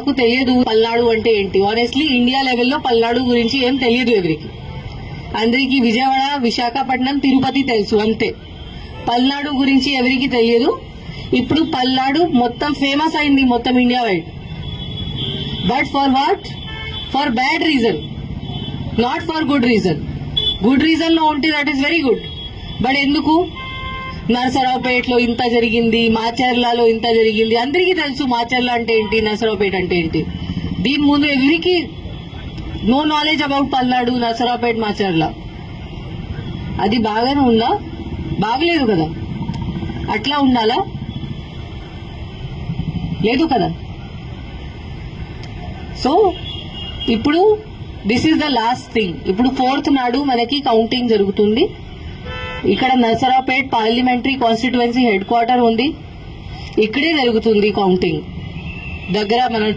నాకు తెలియదు పల్నాడు అంటే ఏంటి? ఆనెస్ట్లీ ఇండియా లెవెల్లో పల్నాడు గురించి ఏం తెలియదు ఎవరికి. అందరికి విజయవాడ విశాఖపట్నం తిరుపతి తెలుసు అంతే. పల్నాడు గురించి ఎవరికి తెలియదు? ఇప్పుడు పల్నాడు మొత్తం ఫేమస్ అయింది మొత్తం India wide. But for what for bad reason not for good reason good రీజన్లో ఉంటే that is very good but ఎందుకు? నరసరావుపేటలో ఇంత జరిగింది మాచర్లలో ఇంత జరిగింది. అందరికీ తెలుసు మాచర్ల అంటే ఏంటి నరసరావుపేట అంటే ఏంటి. దీని ముందు ఎవరికి no knowledge about Palnadu Narasaraopet Macherla. అది బాగానే ఉందా? బాగలేదు కదా. అట్లా ఉండాలా? లేదు కదా. సో ఇప్పుడు this is the last thing ఇప్పుడు ఫోర్త్ నాడు మనకి కౌంటింగ్ జరుగుతుంది. ఇక్కడ Narasaraopet parliamentary constituency head quarter ఉంది. ఇక్కడే జరుగుతుంది కౌంటింగ్. దగ్గర మన